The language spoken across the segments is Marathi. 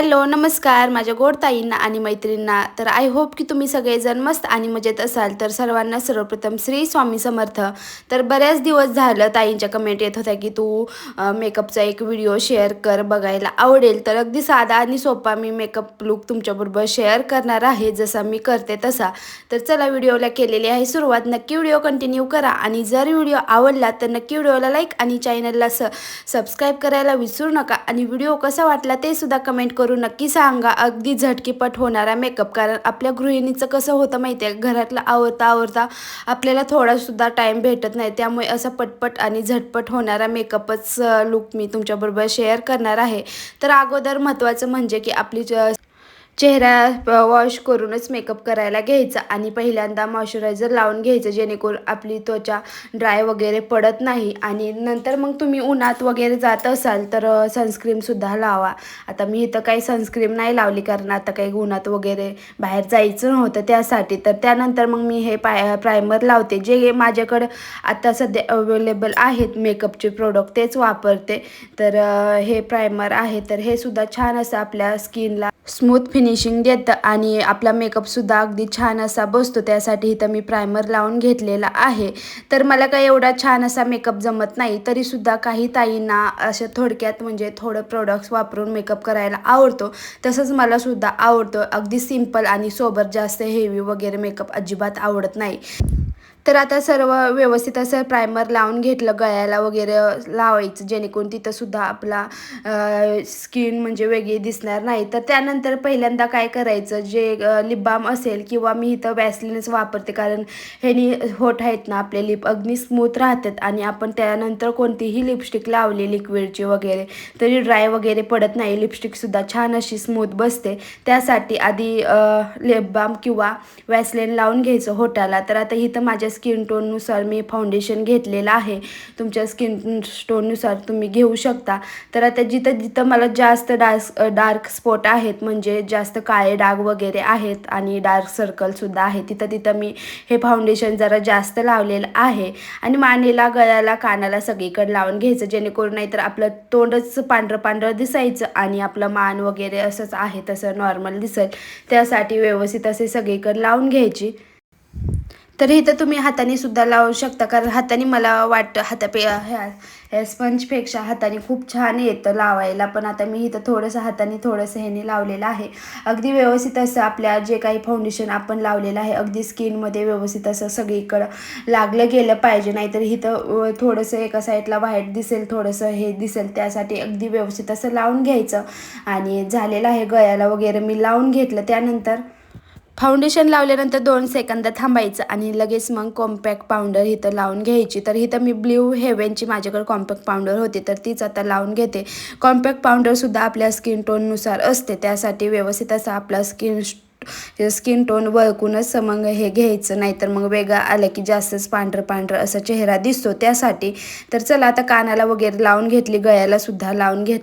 हॅलो नमस्कार माझ्या गोड ताईंना आणि मैत्रिणींना. तर आय होप की तुम्ही सगळेजण मस्त आणि मजेत असाल. तर सर्वांना सर्वप्रथम श्री स्वामी समर्थ. तर बऱ्याच दिवस झालं ताईंच्या कमेंट येत होत्या की तू मेकअपचा एक व्हिडिओ शेअर कर बघायला आवडेल. तर अगदी साधा आणि सोपा मी मेकअप लुक तुमच्याबरोबर शेअर करणार आहे. जसा मी करते तसा. तर चला व्हिडिओला केलेली आहे सुरुवात. नक्की व्हिडिओ कंटिन्यू करा आणि जर व्हिडिओ आवडला तर नक्की व्हिडिओला लाईक आणि चॅनलला स सबस्क्राईब करायला विसरू नका. आणि व्हिडिओ कसा वाटला ते सुद्धा कमेंट करून नक्की सांगा अगदी झटकीपट होणारा मेकअप कारण आपल्या गृहिणीचं कसं होतं माहिती आहे घरातलं आवरता आवरता आपल्याला थोडासुद्धा टाईम भेटत नाही. त्यामुळे असं पटपट आणि झटपट होणारा मेकअपच लुक मी तुमच्याबरोबर शेअर करणार आहे. तर अगोदर महत्त्वाचं म्हणजे की आपली चेहरा वॉश करूनच मेकअप करायला घ्यायचा आणि पहिल्यांदा मॉइश्चरायझर लावून घ्यायचं जेणेकरून आपली त्वचा ड्राय वगैरे पडत नाही आणि नंतर मग तुम्ही उन्हात वगैरे जात असाल तर सनस्क्रीमसुद्धा लावा. आता मी इथं काही सनस्क्रीम नाही लावली कारण आता काही उन्हात वगैरे बाहेर जायचं नव्हतं त्यासाठी. तर त्यानंतर मग मी हे पाय प्रायमर लावते जे माझ्याकडं आता सध्या अवेलेबल आहेत मेकअपचे प्रोडक्ट तेच वापरते. तर हे प्रायमर आहे तर हे सुद्धा छान असं आपल्या स्किनला स्मूथ फिनिशिंग देतं आणि आपला मेकअपसुद्धा अगदी छान असा बसतो. त्यासाठी इथं मी प्रायमर लावून घेतलेला आहे. तर मला काही एवढा छान असा मेकअप जमत नाही तरीसुद्धा काही ताईंना अशा थोडक्यात म्हणजे थोडं प्रोडक्ट्स वापरून मेकअप करायला आवडतो. तसंच मला सुद्धा आवडतो. अगदी सिंपल आणि सोबत जास्त हेवी वगैरे मेकअप अजिबात आवडत नाही. तर आता सर्व व्यवस्थित असं प्रायमर लावून घेतलं गळ्याला वगैरे लावायचं जेणेकरून तिथंसुद्धा आपला स्किन म्हणजे वेगळी दिसणार नाही. तर त्यानंतर पहिल्यांदा काय करायचं जे लिप बाम असेल किंवा मी इथं वॅसलिनच वापरते कारण ह्यानी होठ आहेत ना आपले लिप अगदी स्मूथ राहतात आणि आपण त्यानंतर कोणतीही लिपस्टिक लावली लिक्विडची वगैरे तरी ड्राय वगैरे पडत नाही. लिपस्टिकसुद्धा छान अशी स्मूथ बसते. त्यासाठी आधी लिप बाम किंवा वॅसलिन लावून घ्यायचं होटाला तर आता इथं माझ्या स्किन टोननुसार मी फाउंडेशन घेतलेलं आहे. तुमच्या स्किन टोननुसार तुम्ही घेऊ शकता. तर आता जिथं जिथं मला जास्त डार्क डार्क स्पॉट आहेत म्हणजे जास्त काळे डाग वगैरे आहेत आणि डार्क सर्कलसुद्धा आहे तिथं तिथं मी हे फाउंडेशन जरा जास्त लावलेलं आहे. आणि मानेला गळ्याला कानाला सगळीकडे लावून घ्यायचं जेणेकरून नाहीतर आपलं तोंडच पांढरं पांढरं दिसायचं आणि आपलं मान वगैरे असंच आहे तसं नॉर्मल दिसेल. त्यासाठी व्यवस्थित असे सगळीकडे लावून घ्यायची. तर इथं तुम्ही हाताने सुद्धा लावू शकता. कारण हाताने मला वाटतं हातापे ह्या ह्या स्पंजपेक्षा हाताने खूप छान येतं लावायला. पण आता मी इथं थोडंसं हाताने थोडंसं ह्याने लावलेलं आहे. अगदी व्यवस्थित असं आपल्या जे काही फाउंडेशन आपण लावलेलं आहे अगदी स्किनमध्ये व्यवस्थित असं सगळीकडं लागलं गेलं पाहिजे. नाहीतर इथं थोडंसं एका साईडला व्हाईट दिसेल थोडंसं हे दिसेल. त्यासाठी अगदी व्यवस्थित असं लावून घ्यायचं. आणि झालेलं आहे गळ्याला वगैरे मी लावून घेतलं. त्यानंतर फाउंडेशन लावल्यानंतर दोन सेकंद थांबायचं आणि लगेच मग कॉम्पॅक्ट पावडर इथं लावून घ्यायची. तर इथं मी ब्ल्यू हेवेनची माझ्याकडे कॉम्पॅक्ट पावडर होती. तर तीच आता लावून घेते. कॉम्पॅक्ट पावडरसुद्धा आपल्या स्किन टोननुसार असते. त्यासाठी व्यवस्थित असं आपला स्किन स्किन टोन वळकूनच मग हे घ्यायचं. नाहीतर मग वेगळं आलं की जास्तच पांढरं पांढरं असा चेहरा दिसतो त्यासाठी. तर चला आता कानाला वगैरे लावून घेतली गळ्याला सुद्धा लावून घेत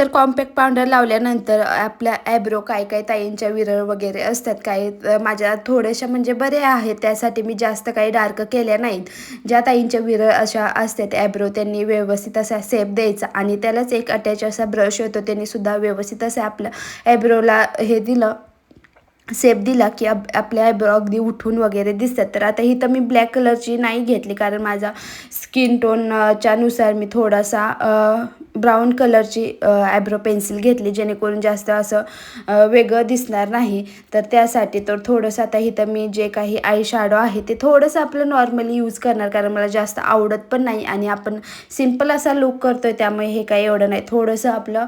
तर कॉम्पॅक्ट पावडर लावल्यानंतर आपल्या ॲब्रो काय काय ताईंच्या विरळ वगैरे असतात काही माझ्या थोड्याशा म्हणजे बरे आहेत त्यासाठी मी जास्त काही डार्क केल्या नाहीत. ज्या ताईंच्या विरळ अशा असतात ॲब्रो त्यांनी व्यवस्थित असा सेप द्यायचा आणि त्यालाच एक अटॅच असा ब्रश होतो त्यांनी सुद्धा व्यवस्थित असं आपल्या ॲब्रोला हे दिलं सेप दिला की आप आपल्या आयब्रो अगदी उठून वगैरे दिसतात. तर आता ही तर मी ब्लॅक कलरची नाही घेतली कारण माझा स्किन टोनच्या नुसार मी थोडासा ब्राऊन कलरची आयब्रो पेन्सिल घेतली जेणेकरून जास्त असं वेगळं दिसणार नाही. तर त्यासाठी तर थोडंसं आता इथं मी जे काही आय शॅडो आहे ते थोडंसं आपलं नॉर्मली यूज करणार कारण मला जास्त आवडत पण नाही आणि आपण सिंपल असा लुक करतोय त्यामुळे हे काही एवढं नाही. थोडंसं आपलं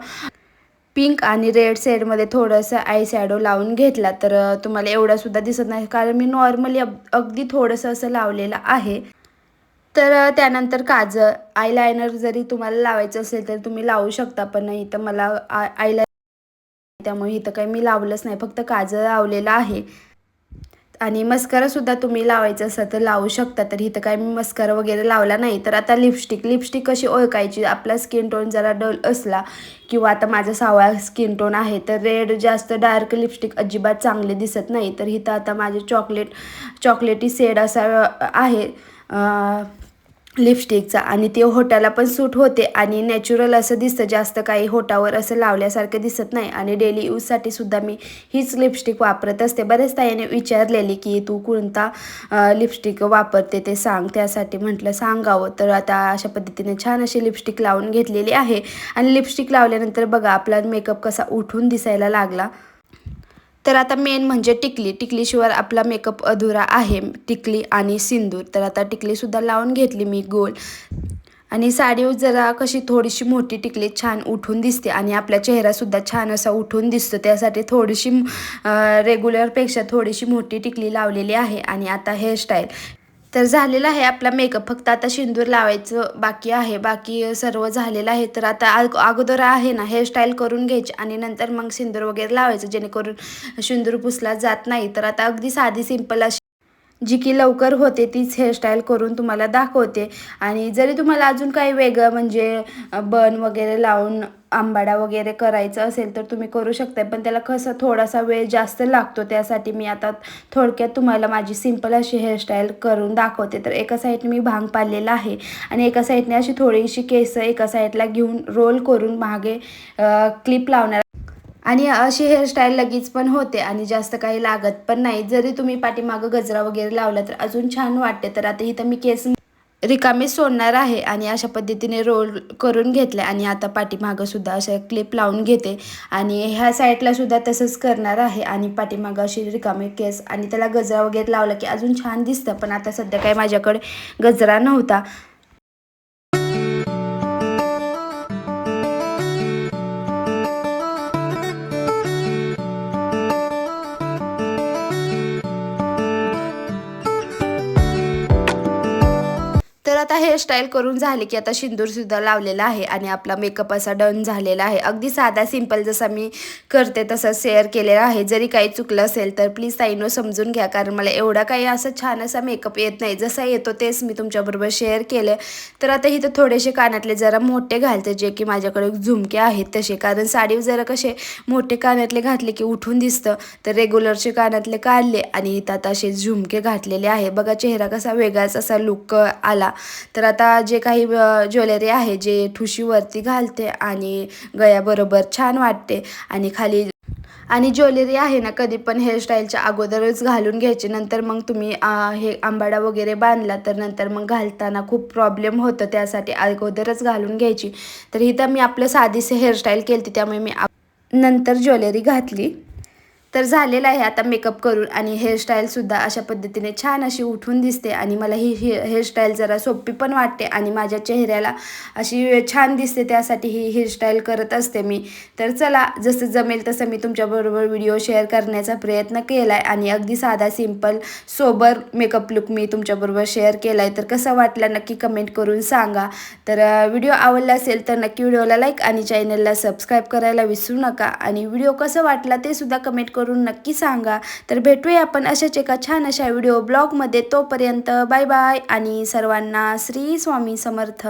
पिंक आणि रेड शेडमध्ये थोडंसं आय शॅडो लावून घेतला तर तुम्हाला एवढासुद्धा दिसत नाही कारण मी नॉर्मली अगदी थोडंसं असं लावलेलं आहे. तर त्यानंतर काजळ आयलायनर जरी तुम्हाला लावायचं असेल तर तुम्ही लावू शकता पण नाही तर मला आय आयलाय त्यामुळे इथं काही मी लावलंच नाही फक्त काजळ लावलेलं आहे. आणि मस्करासुद्धा तुम्ही लावायचं असेल तर लावू शकता तर इथं काय मी मस्करा वगैरे लावला नाही. तर आता लिपस्टिक लिपस्टिक कशी ओळखायची? आपला स्किन टोन जरा डल असला किंवा आता माझा सावळा स्किन टोन आहे तर रेड जास्त डार्क लिपस्टिक अजिबात चांगले दिसत नाही. तर इथं आता माझे चॉकलेट चॉकलेटी सेड असा आहे. लिपस्टिकचा आणि ते होटाला पण सूट होते. आणि नॅचरल असं दिसतं. जास्त काही होटावर असं लावल्यासारखं दिसत नाही. आणि डेली यूजसाठी सुद्धा मी हीच लिपस्टिक वापरत असते. बरेच ताईने विचारलेली की तू कोणता लिपस्टिक वापरते ते सांग. त्यासाठी म्हटलं सांगावं. तर आता अशा पद्धतीने छान अशी लिपस्टिक लावून घेतलेली आहे. आणि लिपस्टिक लावल्यानंतर बघा आपला मेकअप कसा उठून दिसायला लागला. तर आता मेन म्हणजे टिकली. टिकलीशिवाय आपला मेकअप अधुरा आहे. टिकली आणि सिंदूर. तर आता टिकलीसुद्धा लावून घेतली मी गोल. आणि साडी जरा कशी थोडीशी मोठी टिकली छान उठून दिसते. आणि आपला चेहरासुद्धा छान असा उठून दिसतो. त्यासाठी थोडीशी रेग्युलरपेक्षा थोडीशी मोठी टिकली लावलेली आहे. आणि आता हेअरस्टाईल तर झालेला आहे आपला मेकअप फक्त आता सिंदूर लावायचं बाकी आहे. बाकी सर्व झालेलं आहे. तर आता अगोदर आहे ना हेअरस्टाईल करून घ्यायची आणि नंतर मग सिंदूर वगैरे लावायचं. जेणेकरून सिंदूर पुसला जात नाही. तर आता अगदी साधी सिंपल अशी जी की लवकर होते तीच हेअरस्टाईल करून तुम्हाला दाखवते. आणि जरी तुम्हाला अजून काही वेगळं म्हणजे बन वगैरे लावून आंबाडा वगैरे करायचं असेल तर तुम्ही करू शकता पण त्याला कसं थोडासा वेळ जास्त लागतो त्यासाठी मी आता थोडक्यात तुम्हाला माझी सिंपल अशी हेअरस्टाईल करून दाखवते. तर एका साईडने मी भांग पाडलेला आहे आणि एका साईडने अशी थोडीशी केस एका साईडला घेऊन रोल करून मागे क्लिप लावणार आणि अशी हेअरस्टाईल लगेच पण होते आणि जास्त काही लागत पण नाही. जरी तुम्ही पाठीमागं गजरा वगैरे लावला तर अजून छान वाटते. तर आता इथं मी केस रिकामी सोडणार आहे आणि अशा पद्धतीने रोल करून घेतले आणि आता पाठीमागं सुद्धा अशा क्लिप लावून घेते. आणि ह्या साईडला सुद्धा तसंच करणार आहे आणि पाठीमागं अशी रिकामी केस आणि त्याला गजरा वगैरे लावला की अजून छान दिसतं. पण आता सध्या काही माझ्याकडे गजरा नव्हता. आता हेअरस्टाईल करून झाले की आता सिंदूरसुद्धा लावलेला आहे आणि आपला मेकअप असा डन झालेला आहे. अगदी साधा सिंपल जसा मी करते तसं शेअर केलेला आहे. जरी काही चुकलं असेल तर प्लीज ताईनो समजून घ्या कारण मला एवढा काही असं छान असा मेकअप येत नाही. जसा येतो तेच मी तुमच्याबरोबर शेअर केले. तर आता इथं थोडेसे कानातले जरा मोठे घालते जे की माझ्याकडे झुमके आहेत तसे. कारण साडीवर जरा कसे मोठे कानातले घातले की उठून दिसतं तर रेग्युलरचे कानातले काढले आणि इथं आता असे झुमके घातलेले आहे. बघा चेहरा कसा वेगळाच असा लुक आला. तर आता जे काही ज्वेलरी आहे जे ठुशीवरती घालते आणि गळ्याबरोबर छान वाटते आणि खाली आणि ज्वेलरी आहे ना कधी पण हेअरस्टाईलच्या अगोदरच घालून घ्यायची. नंतर मग तुम्ही हे आंबाडा वगैरे बांधला तर नंतर मग घालताना खूप प्रॉब्लेम होतं. त्यासाठी अगोदरच घालून घ्यायची. तर इथं मी आपलं साधीसे हेअरस्टाईल केली त्यामुळे मी नंतर ज्वेलरी घातली. तर झालेला आहे आता मेकअप करून आणि हेअरस्टाईलसुद्धा अशा पद्धतीने छान अशी उठून दिसते आणि मला ही हे हेअरस्टाईल जरा सोपी पण वाटते आणि माझ्या चेहऱ्याला अशी छान दिसते त्यासाठी ही हेअरस्टाईल करत असते मी. तर चला जसं जमेल तसं मी तुमच्याबरोबर व्हिडिओ शेअर करण्याचा प्रयत्न केला आहे आणि अगदी साधा सिंपल सोबर मेकअप लुक मी तुमच्याबरोबर शेअर केला आहे तर कसं वाटलं नक्की कमेंट करून सांगा. तर व्हिडिओ आवडला असेल तर नक्की व्हिडिओला लाईक आणि चॅनलला सबस्क्राईब करायला विसरू नका. आणि व्हिडिओ कसं वाटला ते सुद्धा कमेंट करून करून नक्की सांगा. तर भेटूया आपण अशाच एका छान अशा व्हिडिओ ब्लॉगमध्ये. तोपर्यंत बाय बाय आणि सर्वांना श्री स्वामी समर्थ.